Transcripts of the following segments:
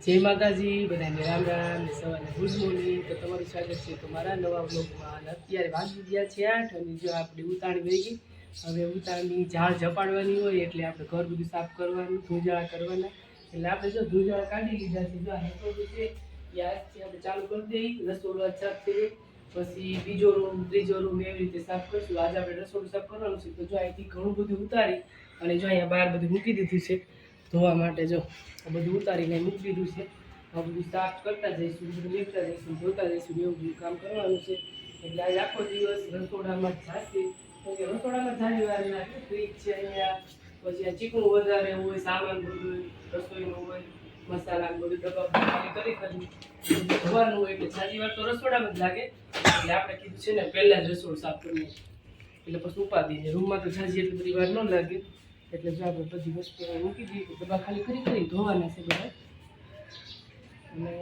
જય માતાજી, બધાને રામ રામ સવારે ગુડ મોર્નિંગ. તો તમારું સ્વાગત છે તમારા નવા બ્લોગમાં અત્યારે વાગી ગયા છે આઠ અને જો આપણે ઉતાણી વહી ગઈ હવે ઉતાણની ઝાડ ઝપાડવાની હોય એટલે આપણે ઘર બધું સાફ કરવાનું ધૂંજાળા કરવાના. એટલે આપણે જો ધૂંજાળા કાઢી લીધા છે, જો આ છે, એ આજથી આપણે ચાલુ કરી દઈએ. રસોડું સાફ થઈ પછી બીજો રૂમ, ત્રીજો રૂમ એવી રીતે સાફ કરશું. આજે આપણે રસોડું સાફ કરવાનું છે. તો જો અહીંથી ઘણું બધું ઉતારી અને જો અહીંયા બહાર બધું મૂકી દીધું છે ધોવા માટે જો આ બધું ઉતારીને મૂકી દીધું છે. આ બધું સાફ કરતા જઈશું, બધું લેતા જઈશું, ધોતા જઈશું એવું બધું કામ કરવાનું છે. એટલે આજે આખો દિવસ રસોડામાં જશે કે રસોડામાં જાજી વાર ફ્રીજ છે અહીંયા. પછી આ ચીકણું વધારે હોય, સામાન બધું, રસોઈનું હોય, મસાલા બધું ડબ્બા કરી કરી ધોવાનું હોય એટલે સાજી વાર તો રસોડામાં જ લાગે. એટલે આપણે કીધું છે ને, પહેલાં જ રસોડું સાફ કરીએ એટલે પછી ઉપાડી રૂમમાં તો સાજી એટલી બધી વાર ન લાગે. એટલે જો આપણે બધી વસ્તુ મૂકી તો ડબ્બા ખાલી કરી કરી ધોવાના છે બધા. અને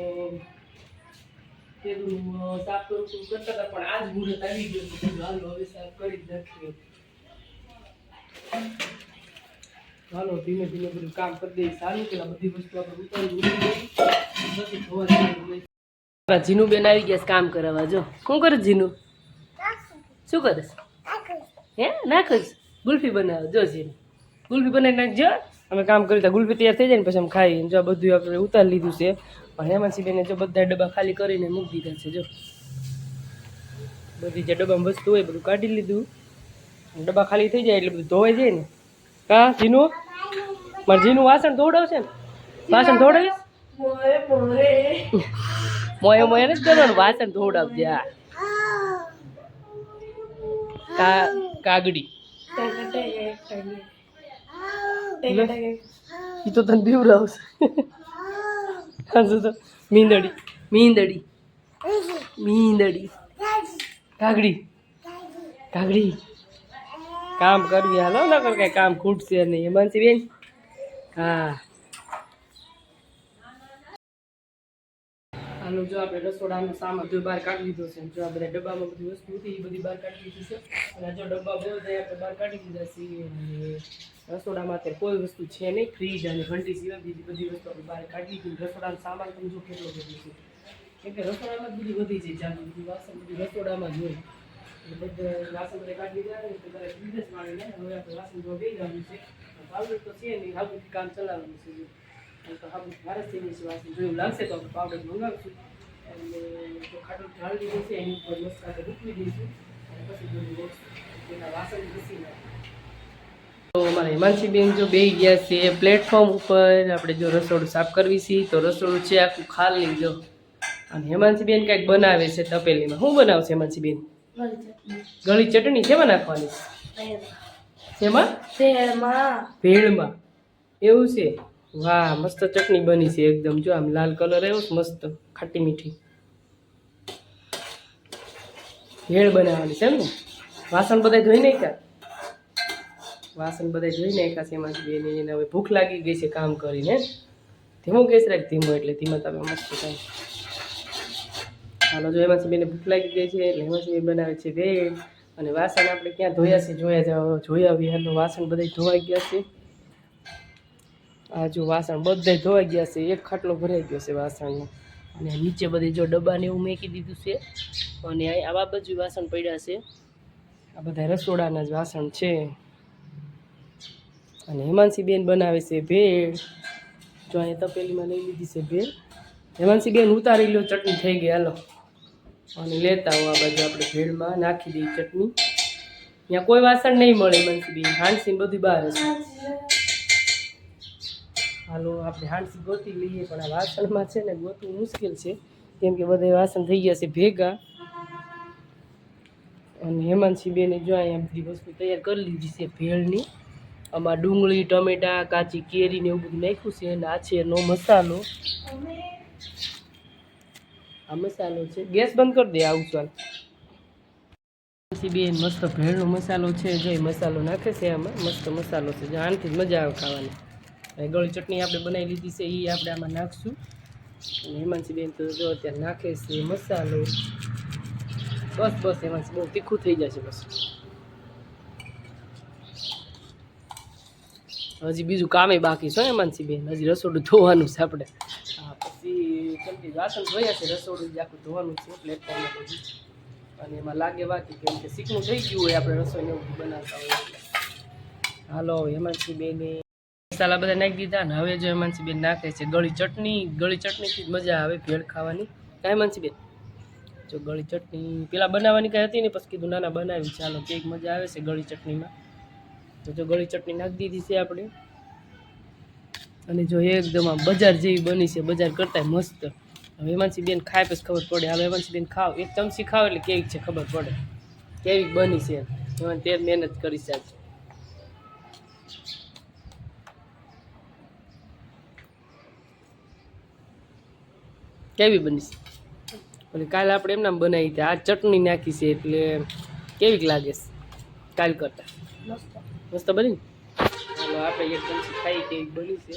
પેલું સાફ કરું છું કરતા હતા પણ આજ મુહૂર્ત આવી ગયો હાલો હવે સાફ કરી જ નાખીએ. હાલો ધીમે ધીમે બધું કામ કરી દઈએ. સારું પેલા બધી વસ્તુ આપણે ઉતારી દઈએ. પછી ધોવા હોય. મારા આવી ગયા છે કામ કરાવવા. જો શું કરે જીનુ? શું કરે હે નાખીશ ગુલ્ફી બનાવે. જો જીનુ. ગુલ્ફી બનાવી નાખજો. અમે કામ કર્યું ત્યાં ગુલ્ફી તૈયાર થઈ જાય ને પછી અમે ખાઈ જો બધું આપણે ઉતારી લીધું છે. પણ હેમાંસી બેને જો બધા ડબ્બા ખાલી કરીને મૂકી દીધા છે, જો. બધી જે ડબ્બામાં વસ્તુ હોય બધું કાઢી લીધું. ડબ્બા ખાલી થઈ જાય એટલે બધું ધોવાઈ જાય ને. કા જીનું? મારે જીનું વાસણ ધોવડાવશે ને? વાસણ ધોવડાવીશ? મોએ મોએ નથી કરવાનું, વાસણ ધોવડાવજે કા, કાગડી. એ તો તને બીવડાવશે હાજુ તો મીંદડી મીંદડી મીંદડી કાગડી કાગડી કામ કરવી હાલો ના કર કઈ કામ ખૂટશે નહીં હેમાંસી બેન હા હાલો જો આપણે રસોડાનો સામાન બધું બહાર કાઢી દીધો છે. જો આ બધા ડબ્બામાં બધી વસ્તુ હતી, એ બધી બહાર કાઢી દીધી છે. અને જો ડબ્બા બહુ થાય આપણે બહાર કાઢી દીધા છીએ રસોડામાં અત્યારે કોઈ વસ્તુ છે નહીં. ફ્રીજ અને ઘંટી સિવાય બીજી બધી વસ્તુ આપણે બહાર કાઢી દીધી રસોડાનો સામાન તમે જો કેટલો બધો છે. કેમ કે રસોડામાં જ બધી વધી છે, જ્યાં બધું વાસણ બધું રસોડામાં જ હોય. બધા વાસણ બધા કાઢી દીધા ને તો બધા ફ્રીજ જ હવે આપણે વાસણ ધોવા બે જવાનું છે પાવડર તો છે નહીં આ બધું કામ ચલાવવાનું છે. જો તો હા ભારત સેની છે વાસણ જો એવું લાગશે તો આપણે પાવડર મંગાવીશું. અને જો ખાટું ઢાળી દીધું છે એની ઉપર મસ્ત આપણે મૂકી દઈશું. અને પછી બધું રોજ વાસણ ઘસી તો અમારા હિમાંશીબેન જો બે ગયા છે પ્લેટફોર્મ ઉપર. આપણે જો રસોડું સાફ કરવી છે તો રસોડું છે આખું ખાલી જો. અને હેમાંશીબેન કંઈક બનાવે છે તપેલીમાં. શું બનાવશે હેમાંશીબેન? ગળી ચટણી. શેમાં નાખવાની? શેમાં? ભેળમાં. એવું છે? વાહ, મસ્ત ચટણી બની છે એકદમ. જો આમ લાલ કલર આવ્યો મસ્ત ખાટી મીઠી. ભેળ બનાવવાની છે એમ ને? વાસણ બધા ધોઈ નાખ્યા? વાસણ બધા ધોઈ નાખ્યા છે એમાંથી બે એને હવે ભૂખ લાગી ગઈ છે કામ કરીને. ધીમો ગેસ રાખ ધીમો, એટલે ધીમા તમે મસ્ત થાય. હાલો, જો એમાંથી બેને ભૂખ લાગી ગઈ છે, એટલે એમાંથી બે બનાવે છે ભેળ. અને વાસણ આપણે ક્યાં ધોયા છે, જોયા જોયા હાલો વાસણ બધા ધોવાઈ ગયા છે. જો વાસણ બધે ધોવાઈ ગયા છે, એક ખાટલો ભરાઈ ગયો છે વાસણનો. અને નીચે બધી જો ડબ્બાને એવું મેકી દીધું છે. અને આવા બાજુ વાસણ પડ્યા છે. આ બધા રસોડાના જ વાસણ છે. અને હેમાંસી બનાવે છે ભેળ. જો અહીંયા તપેલીમાં લઈ લીધી છે ભેળ. હેમાંસી બેન ઉતારી લો, ચટણી થઈ ગઈ, હાલો. અને લેતા આવો આ બાજુ આપણે ભેળમાં, નાખી દઈએ ચટણી. ત્યાં કોઈ વાસણ નહીં મળે હેમાંસી બેન હાંસી બધું બહાર હશે. હાલો, આપણે હાંસી ગોતી લઈએ, પણ આ વાસણમાં છે ને ગોતવું મુશ્કેલ છે. કેમ કે બધા વાસણ થઈ ગયા છે ભેગા. અને હેમાંશી બેને જો અહીંયા બધી વસ્તુ તૈયાર કરી લીધી છે ભેળની. આમાં ડુંગળી, ટમેટા, કાચી કેરી ને એવું બધું નાખ્યું છે અને આ છે એનો મસાલો. આ મસાલો છે. ગેસ બંધ કરી દે આવું ચાલ. બેન મસ્ત ભેળનો મસાલો છે, જો મસાલો નાખે છે આમાં, મસ્ત મસાલો છે. જો આનાથી જ મજા આવે ખાવાની. ગળી ચટણી આપણે બનાવી લીધી છે એ આપણે આમાં નાખશું. અને હેમાંશી બેન તો જો અત્યારે નાખે છે મસાલો. બસ બસ, હેમાંશી, બહુ તીખું થઈ જશે બસ. હજી બીજું કામે બાકી છે હો બેન હજી રસોડું ધોવાનું છે આપણે. હા, પછી કેમકે વાસણ ધોયા છે, રસોડું આખું ધોવાનું છે પ્લેટફોર્મ અને એમાં લાગે બાકી કેમ કે શીખવું થઈ ગયું હોય આપણે રસોઈને બનાવતા હોય હાલો હવે બેને મસાલા બધા નાખી દીધા ને હવે જો હેમાનસીબેન નાખે છે ગળી ચટણી, ગળી ચટણીથી જ મજા આવે ભેળ ખાવાની. કાંઈ હેમાનસીબેન જો ગળી ચટણી પેલા બનાવવાની કાંઈ હતી ને પછી કીધું ના ના, બનાવી, ચાલો, કેક મજા આવે છે ગળી ચટણીમાં. તો જો ગળી ચટણી નાખી દીધી છે આપણે. અને જો એકદમ આમ બજાર જેવી બની છે, બજાર કરતાં મસ્ત. હવે હેમાનસીબેન ખાય પછી ખબર પડે. હવે હેમાનસીબેન ખાવ એક ચમચી ખાવ એટલે કેવી છે ખબર પડે. કેવી બની છે. એમાં તે મહેનત કરી છે કેવી બની છે? અને કાલે આપણે એમનામ બનાવી હતી. આ ચટણી નાખી છે એટલે કેવીક લાગે છે? કાલ કરતાં. મસ્ત મસ્ત બની ને? ચાલો આપણે એક ચમચી ખાઈ કેવી બની છે.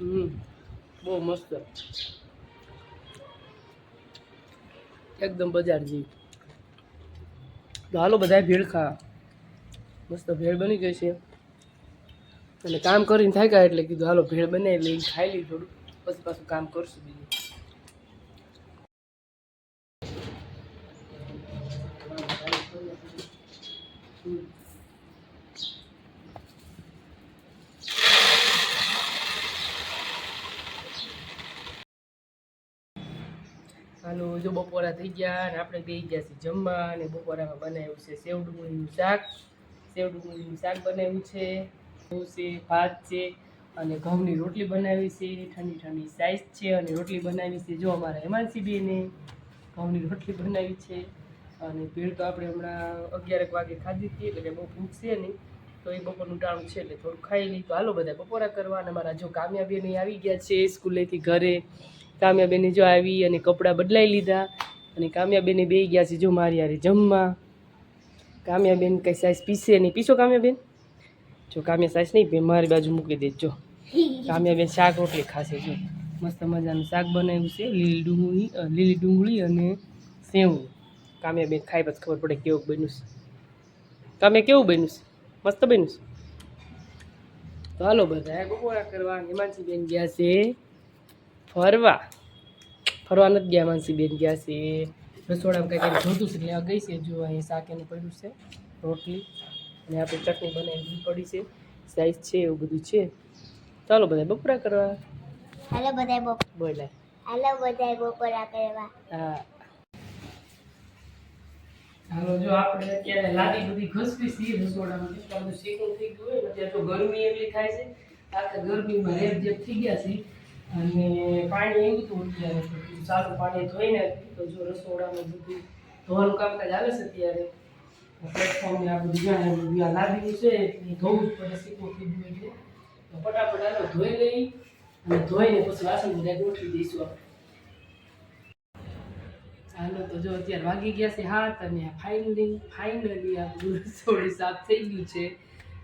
હમ, બહુ મસ્ત. એકદમ બજાર જેવી. તો હાલો બધા ભેળ ખા. મસ્ત ભેળ બની ગઈ છે. અને કામ કરીને થાક્યા એટલે કીધું, હાલો, ભેળ બનાવી લઈને ખાઈ લઈ થોડું પછી પાછું કામ કરશું બીજું. હાલો, જો બપોરા થઈ ગયા અને આપણે બે ગયા છીએ જમવા અને બપોરામાં બનાવ્યું છે સેવ ડુંગળીનું શાક. સેવ ડુંગળીનું શાક બનાવ્યું છે. છે, ભાત છે અને ઘઉંની રોટલી બનાવી છે, ઠંડી ઠંડી સાઈઝ છે અને રોટલી બનાવી છે. જો અમારા હેમાંશી બેને ઘઉંની રોટલી બનાવી છે અને ભીડ તો આપણે હમણાં અગિયારક વાગે ખાધી હતી એટલે બહુ ભૂખ છે નહીં. તો એ બપોરનું ટાણું છે એટલે થોડું ખાઈ લઈ તો હાલો બધા બપોરા કરવા અને મારા જો કામ્યાબેન આવી ગયા છે સ્કૂલેથી ઘરે. કામ્યાબેને જો આવી અને કપડાં બદલાઈ લીધા અને કામ્યાબેને બે ગયા છે જો મારી યારે જમવા. કામ્યાબેન કંઈ સાઈઝ પીસે નહીં. પીશો કામ્યાબેન જો કામ્યા સાસ નહીં, બે મારી બાજુ મૂકી દેજો. કામ્યાબેન શાક રોટલી ખાશે, જો. મસ્ત મજાનું શાક બનાવ્યું છે, લીલી ડુંગળી લીલી ડુંગળી અને સેવું કામ્યાબેન ખાઈ પછી ખબર પડે કેવું બન્યું છે. કામ્યા કેવું બન્યું છે? મસ્ત બન્યું છે? તો હાલો બધા, બપોરા કરવા હિમાંશી બેન ગયા છે ફરવા. ફરવા નથી ગયા હિમાંશી બેન ગયા છે. રસોડામાં કંઈક જોતું છે, એટલે ગઈ છે, જો અહીં શાક એનું પડ્યું છે, રોટલી. અને આપણે ચટણી બનાવી પડી છે સાઈઝ છે એવું બધું છે. ચાલો બધા બપોરા કરવા. હાલો બધા બપ બોલાય હાલો બધા બપોરા કરવા. હા. હાલો જો આપણે અત્યારે લાદી બધી ઘસવી છે રસોડામાં. કેટલા બધું શીખું થઈ ગયું હોય અત્યારે તો ગરમી એટલી થાય છે. આખા ગરમીમાં રેપ જેપ થઈ ગયા છે. અને પાણી એવું તો અત્યારે સારું પાણી ધોઈ નાખ્યું તો જો રસોડામાં બધું ધોવાનું કામકાજ આવે છે અત્યારે. પ્લેટફોર્મને આ બધું જ્યાં ને જ્યાં લાદી છે, એ ધોવું જ પડે શીખવું કીધું એટલે તો ફટાફટ આનો ધોઈ લઈ અને ધોઈને પછી વાસણ બધા ગોઠવી દઈશું આપણે. હાલો, તો જો અત્યારે વાગી ગયા છે હાથ અને ફાઇનલી ફાઇનલી આ બધું રસોડું સાફ થઈ ગયું છે.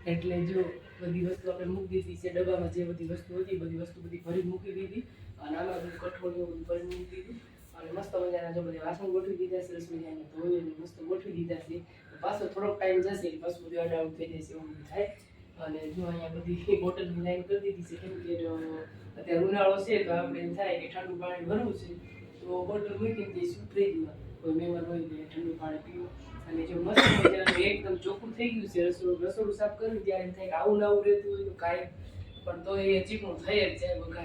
એટલે જો બધી વસ્તુ આપણે મૂકી દીધી છે, ડબ્બામાં જે બધી વસ્તુ હતી, બધી વસ્તુ બધી ભરી મૂકી દીધી અને આમાં બધું કઠોળ બધું ભરી મૂકી દીધું. અને મસ્ત મજાના જો બધા વાસણ ગોઠવી દીધા છે રસોઈ મસ્ત ગોઠવી દીધા છે. પાછો થોડોક ટાઈમ જશે પાછું બધું અડાઉટ થઈ જશે એવું થાય. અને જો અહીંયા બધી બોટલની લાઈન કરી દીધી છે, કેમ કે અત્યારે ઉનાળો છે તો આપણે એમ થાય કે ઠંડુ પાણી ભરવું છે. તો બોટલ મૂકી દઈશું ફ્રીજમાં કોઈ મહેમાન હોય તો ઠંડુ પાણી પીવું. અને જો મસ્ત એકદમ ચોખ્ખું થઈ ગયું છે, રસોડું રસોડું સાફ કર્યું, ત્યારે એમ થાય કે આવું નવું રહેતું હોય તો કાંઈ. પણ તો એ ચીકણું થઈ જ જાય હોય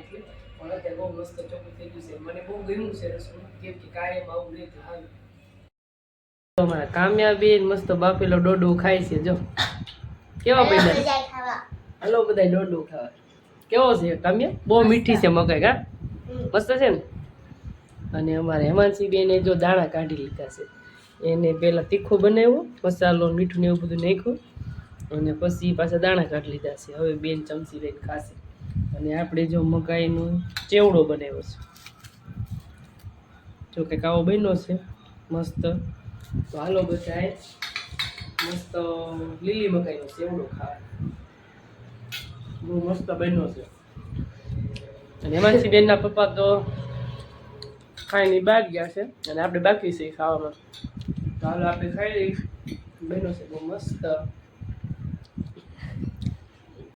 એટલે. પણ અત્યારે બહુ મસ્ત ચોખ્ખું થઈ ગયું છે. મને બહુ ગમ્યું છે રસોડું. કેમ કે કાયમ આવું રહેતું હાલ અમારા કામયાબી મસ્ત બાફેલો ડોડો ખાય છે જો. કેવો હાલો પૈસા બધાય બધા ડોડો ખાવા. કેવો છે કામ્યા? બહુ મીઠી છે મકાઈ કા? મસ્ત છે ને? અને અમારે હેમાંશી બેને જો દાણા કાઢી લીધા છે. એને પહેલાં તીખો બનાવ્યો મસાલો મીઠું ને એવું બધું નાખ્યું. અને પછી પાછા દાણા કાઢી લીધા છે. હવે બેન ચમચી લઈને ખાશે. અને આપણે જો મકાઈનો ચેવડો બનાવ્યો છે. જો કંઈક આવો બન્યો છે મસ્ત. તો હાલો બધાએ મસ્ત લીલી મકાઈનો સેવડો ખાવા બહુ મસ્ત બન્યો છે. અને હેમાંશી બેનના પપ્પા તો ખાઈને બહાર ગયા છે. અને આપણે બાકી છે ખાવામાં. તો હાલો આપણે ખાઈ લઈશ. બન્યો છે બહુ મસ્ત.